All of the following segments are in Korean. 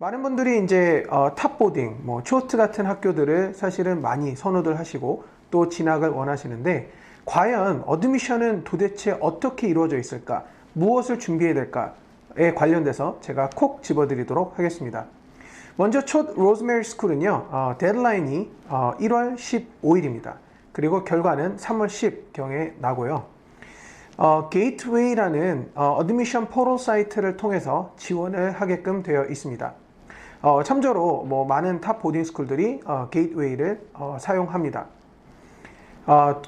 많은 분들이 이제 어, 탑보딩, 뭐 초트 같은 학교들을 사실은 많이 선호들 하시고 또 진학을 원하시는데 과연 어드미션은 도대체 어떻게 이루어져 있을까? 무엇을 준비해야 될까에 관련돼서 제가 콕 집어드리도록 하겠습니다. 먼저 첫 로즈메리 스쿨은요, 어, 데드라인이 어, 1월 15일입니다. 그리고 결과는 3월 10경에 나고요. 어, 게이트웨이라는 어, 어드미션 포털 사이트를 통해서 지원을 하게끔 되어 있습니다. 어, 참조로 뭐 많은 탑 보딩 스쿨들이 어, 게이트웨이를 어, 사용합니다. 어,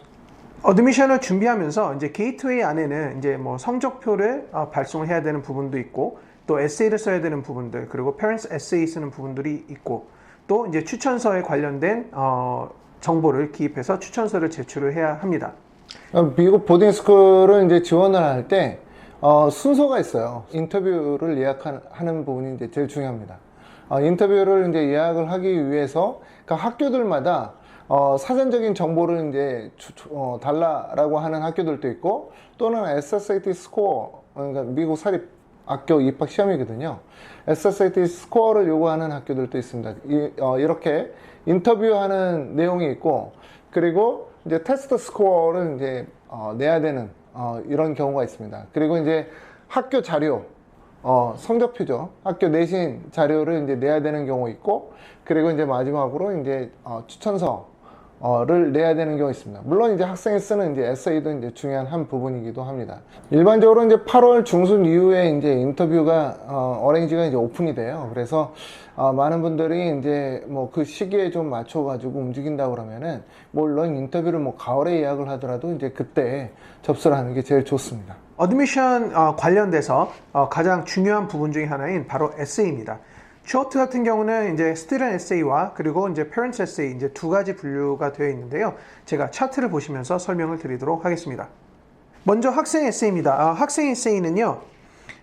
어드미션을 준비하면서 이제 게이트웨이 안에는 이제 뭐 성적표를 어, 발송을 해야 되는 부분도 있고 또 에세이를 써야 되는 부분들 그리고 페런스 에세이 쓰는 부분들이 있고 또 이제 추천서에 관련된 어, 정보를 기입해서 추천서를 제출을 해야 합니다. 미국 보딩 스쿨은 이제 지원을 할때 어, 순서가 있어요. 인터뷰를 예약하는 부분이 이제 제일 중요합니다. 어, 인터뷰를 이제 예약을 하기 위해서 그 학교들마다 어, 사전적인 정보를 이제 주- 주- 어, 달라라고 하는 학교들도 있고 또는 SSAT 스코어 그러니까 미국 사립 학교 입학 시험이거든요. SSAT 스코어를 요구하는 학교들도 있습니다. 이, 어, 이렇게 인터뷰하는 내용이 있고 그리고 이제 테스트 스코어를 이제 어, 내야 되는 어, 이런 경우가 있습니다. 그리고 이제 학교 자료 어, 성적표죠. 학교 내신 자료를 이제 내야 되는 경우 있고, 그리고 이제 마지막으로 이제 어, 추천서 를 내야 되는 경우 있습니다. 물론 이제 학생이 쓰는 이제 에세이도 이제 중요한 한 부분이기도 합니다. 일반적으로 이제 8월 중순 이후에 이제 인터뷰가 어, 어레인지가 이제 오픈이 돼요. 그래서 어, 많은 분들이 이제 뭐 그 시기에 좀 맞춰 가지고 움직인다 그러면은 물론 인터뷰를 뭐 가을에 예약을 하더라도 이제 그때 접수를 하는 게 제일 좋습니다. 어드미션 어, 관련돼서 어, 가장 중요한 부분 중에 하나인 바로 에세이입니다. 쇼트 같은 경우는 이제 스튜던 에세이와 그리고 이제 페런트 에세이 이제 두 가지 분류가 되어 있는데요. 제가 차트를 보시면서 설명을 드리도록 하겠습니다. 먼저 학생 에세이입니다. 아, 학생 에세이는요.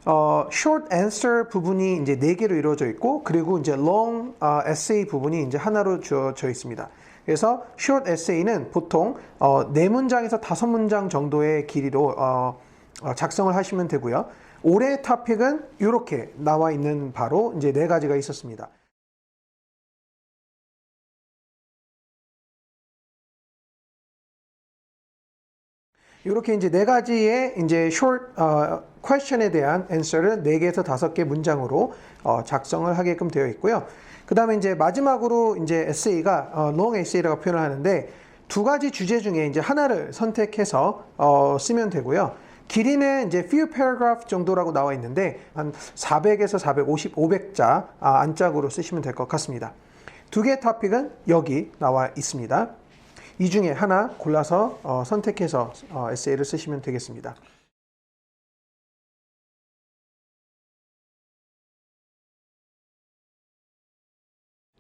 어, short answer 부분이 이제 네 개로 이루어져 있고 그리고 이제 long 어, essay 부분이 이제 하나로 주어져 있습니다. 그래서 short essay는 보통 어, 네 문장에서 다섯 문장 정도의 길이로 어, 어, 작성을 하시면 되고요. 올해 토픽은 이렇게 나와 있는 바로 이제 네 가지가 있었습니다. 이렇게 이제 네 가지의 이제 short 어, question에 대한 answer를 네 개에서 다섯 개 문장으로 어, 작성을 하게끔 되어 있고요. 그 다음에 이제 마지막으로 이제 에세이가 어, long essay라고 표현을 하는데 두 가지 주제 중에 이제 하나를 선택해서 어, 쓰면 되고요. 길이는 이제 few paragraph 정도라고 나와 있는데 한 400에서 450, 500자 아, 안짝으로 쓰시면 될 것 같습니다. 두 개의 토픽은 여기 나와 있습니다. 이 중에 하나 골라서 어, 선택해서 어, 에세이를 쓰시면 되겠습니다.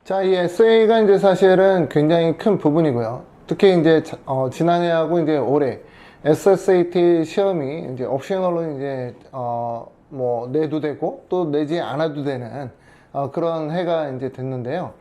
자, 이 에세이가 이제 사실은 굉장히 큰 부분이고요. 특히 이제 자- 어, 지난해하고 이제 올해 SSAT 시험이 이제 옵셔널로 이제 어, 뭐 내도 되고 또 내지 않아도 되는 어, 그런 해가 이제 됐는데요.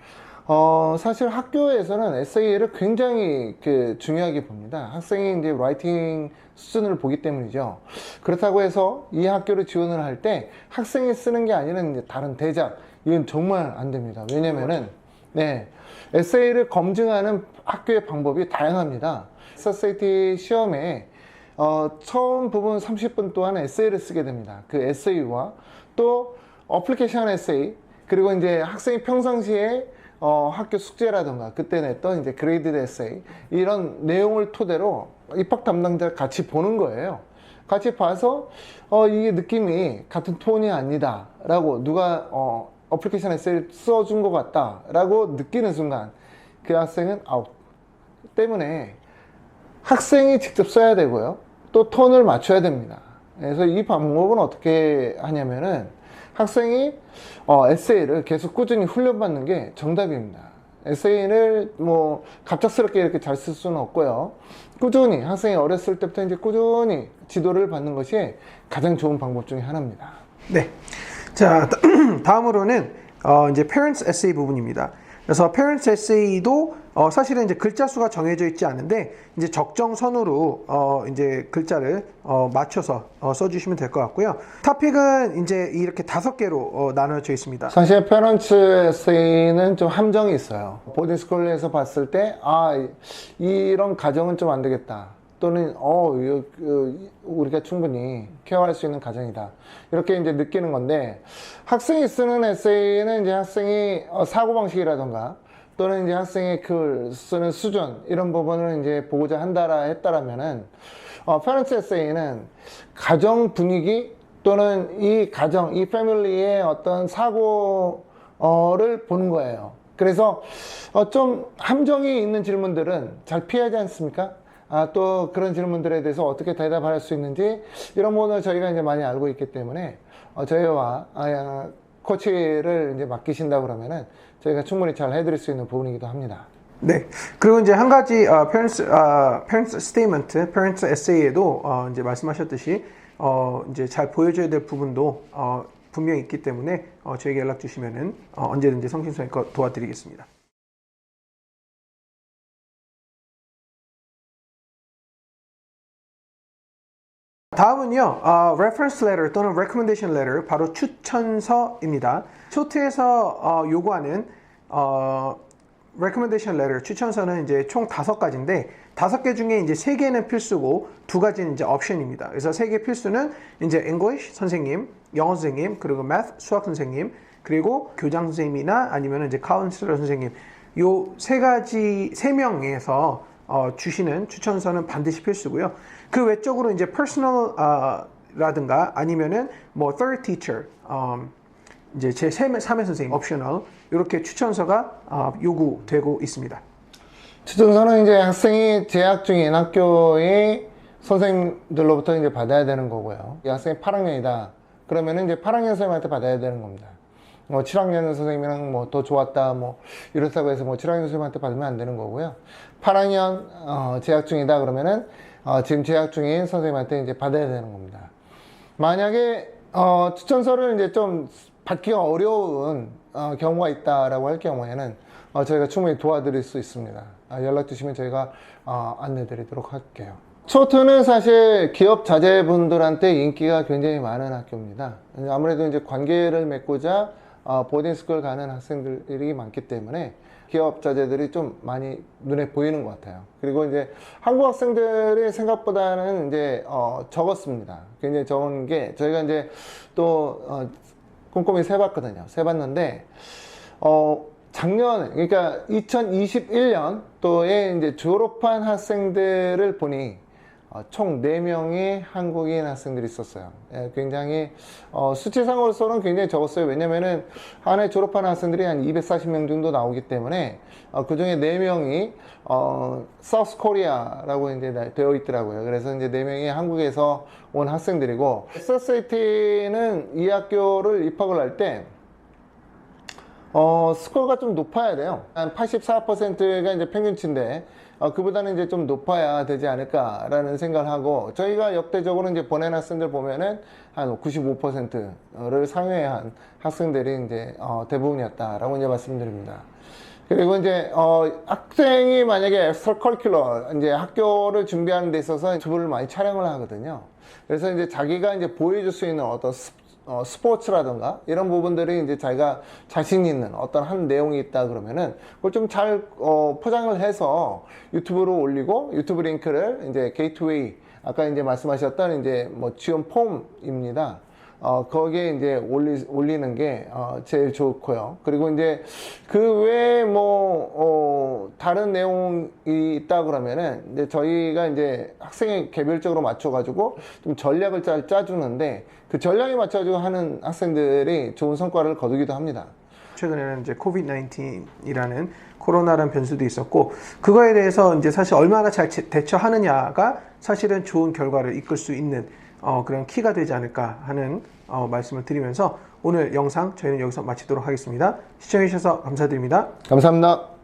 어, 사실 학교에서는 에세이를 굉장히 그 중요하게 봅니다. 학생이 이제 라이팅 수준을 보기 때문이죠. 그렇다고 해서 이 학교를 지원을 할 때 학생이 쓰는 게 아니라 이제 다른 대작 이건 정말 안 됩니다. 왜냐면은 네 에세이를 검증하는 학교의 방법이 다양합니다. SSAT 시험에 어, 처음 부분 30분 동안 에세이를 쓰게 됩니다. 그 에세이와 또 어플리케이션 에세이 그리고 이제 학생이 평상시에 어, 학교 숙제라든가 그때 냈던 이제 그레이드 에세이 이런 내용을 토대로 입학 담당자 같이 보는 거예요. 같이 봐서 어, 이게 느낌이 같은 톤이 아니다 라고 누가 어, 어플리케이션 에세이를 써준 것 같다 라고 느끼는 순간 그 학생은 아웃 때문에 학생이 직접 써야 되고요. 또 톤을 맞춰야 됩니다. 그래서 이 방법은 어떻게 하냐면은 학생이 어, 에세이를 계속 꾸준히 훈련받는 게 정답입니다. 에세이를 뭐 갑작스럽게 이렇게 잘 쓸 수는 없고요. 꾸준히 학생이 어렸을 때부터 이제 꾸준히 지도를 받는 것이 가장 좋은 방법 중에 하나입니다. 네. 자, 다음으로는 어, 이제 parents essay 부분입니다. 그래서 parents essay도 어, 사실은 이제 글자 수가 정해져 있지 않은데 이제 적정 선으로 어, 이제 글자를 어, 맞춰서 어, 써주시면 될 것 같고요. 토픽은 이제 이렇게 다섯 개로 어, 나눠져 있습니다. 사실 페런츠 에세이는 좀 함정이 있어요. 보딩스쿨에서 봤을 때, 아, 이- 이런 가정은 좀 안 되겠다. 또는, 어, 이- 그, 우리가 충분히 케어할 수 있는 가정이다. 이렇게 이제 느끼는 건데, 학생이 쓰는 에세이는 이제 학생이 어, 사고 방식이라던가, 또는 이제 학생의 글 쓰는 수준, 이런 부분을 이제 보고자 한다라 했다라면은, 어, 페런츠 에세이는 가정 분위기 또는 이 가정, 이 패밀리의 어떤 사고를 보는 거예요. 그래서 어, 좀 함정이 있는 질문들은 잘 피하지 않습니까? 아, 또 그런 질문들에 대해서 어떻게 대답할 수 있는지 이런 부분을 저희가 이제 많이 알고 있기 때문에 어, 저희와 아, 코치를 이제 맡기신다 그러면은 저희가 충분히 잘 해드릴 수 있는 부분이기도 합니다. 네. 그리고 이제 한 가지 어, parents 어, parents statement, parents essay에도 어, 이제 말씀하셨듯이 어, 이제 잘 보여줘야 될 부분도 어, 분명히 있기 때문에 어, 저에게 연락 주시면은 어, 언제든지 성심성의껏 도와드리겠습니다. 다음은요, 어, reference letter 또는 recommendation letter, 바로 추천서입니다. 초트에서 어, 요구하는 어, recommendation letter, 추천서는 이제 총 다섯 가지인데 다섯 개 중에 이제 세 개는 필수고 두 가지는 이제 옵션입니다. 그래서 세 개 필수는 이제 English 선생님, 영어 선생님, 그리고 Math 수학 선생님, 그리고 교장 선생님이나 아니면 이제 카운슬러 선생님 요 세 가지 세 명에서 어, 주시는 추천서는 반드시 필수고요. 그 외적으로 이제 personal 어, 라든가 아니면은 뭐 third teacher 음, 이제 제 3회 선생님 옵셔널 이렇게 추천서가 어, 요구되고 있습니다. 추천서는 이제 학생이 재학 중인 학교의 선생님들로부터 이제 받아야 되는 거고요. 이 학생이 8학년이다. 그러면은 이제 8학년 선생님한테 받아야 되는 겁니다. 뭐 7학년 선생님이랑 뭐 더 좋았다 뭐 이렇다고 해서 뭐 7학년 선생님한테 받으면 안 되는 거고요. 8학년 어, 재학 중이다 그러면은 어, 지금 재학 중인 선생님한테 이제 받아야 되는 겁니다. 만약에 어, 추천서를 이제 좀 받기가 어려운 어, 경우가 있다라고 할 경우에는 어, 저희가 충분히 도와드릴 수 있습니다. 아, 연락 주시면 저희가 어, 안내드리도록 할게요. 초트는 사실 기업 자제분들한테 인기가 굉장히 많은 학교입니다. 아무래도 이제 관계를 맺고자 어, 보딩스쿨 가는 학생들이 많기 때문에 기업 자제들이 좀 많이 눈에 보이는 것 같아요. 그리고 이제 한국 학생들이 생각보다는 이제 어, 적었습니다. 굉장히 적은 게 저희가 이제 또 어, 꼼꼼히 세봤거든요. 세봤는데 어, 작년 그러니까 2021년 또에 이제 졸업한 학생들을 보니 어, 총 4명의 한국인 학생들이 있었어요. 예, 굉장히 어, 수치상으로서는 굉장히 적었어요. 왜냐면은 한 해 졸업한 학생들이 한 240명 정도 나오기 때문에 어, 그 중에 4명이 어, 사우스 코리아라고 이제 나- 되어 있더라고요. 그래서 이제 4명이 한국에서 온 학생들이고 SSAT는 이 학교를 입학을 할때 어, 스코어가 좀 높아야 돼요. 한 84%가 이제 평균치인데, 어, 그보다는 이제 좀 높아야 되지 않을까라는 생각을 하고, 저희가 역대적으로 이제 보낸 학생들 보면은 한 95%를 상회한 학생들이 이제, 어, 대부분이었다라고 이제 말씀드립니다. 그리고 이제, 어, 학생이 만약에 엑스트라 커리큘러, 이제 학교를 준비하는 데 있어서 유튜브를 많이 촬영을 하거든요. 그래서 이제 자기가 이제 보여줄 수 있는 어떤 스, 어, 스포츠라든가 이런 부분들이 이제 자기가 자신 있는 어떤 한 내용이 있다 그러면은 그걸 좀잘 어, 포장을 해서 유튜브로 올리고 유튜브 링크를 이제 게이트웨이 아까 이제 말씀하셨던 이제 뭐 지원 폼입니다. 어, 거기에 이제 올리, 올리는 게, 어, 제일 좋고요. 그리고 이제 그 외에 뭐, 어, 다른 내용이 있다 그러면은 이제 저희가 이제 학생에 개별적으로 맞춰가지고 좀 전략을 짜, 짜주는데 그 전략에 맞춰가지고 하는 학생들이 좋은 성과를 거두기도 합니다. 최근에는 이제 코비드-19이라는 코로나라는 변수도 있었고 그거에 대해서 이제 사실 얼마나 잘 제- 대처하느냐가 사실은 좋은 결과를 이끌 수 있는 어, 그런 키가 되지 않을까 하는 어, 말씀을 드리면서 오늘 영상 저희는 여기서 마치도록 하겠습니다. 시청해 주셔서 감사드립니다. 감사합니다.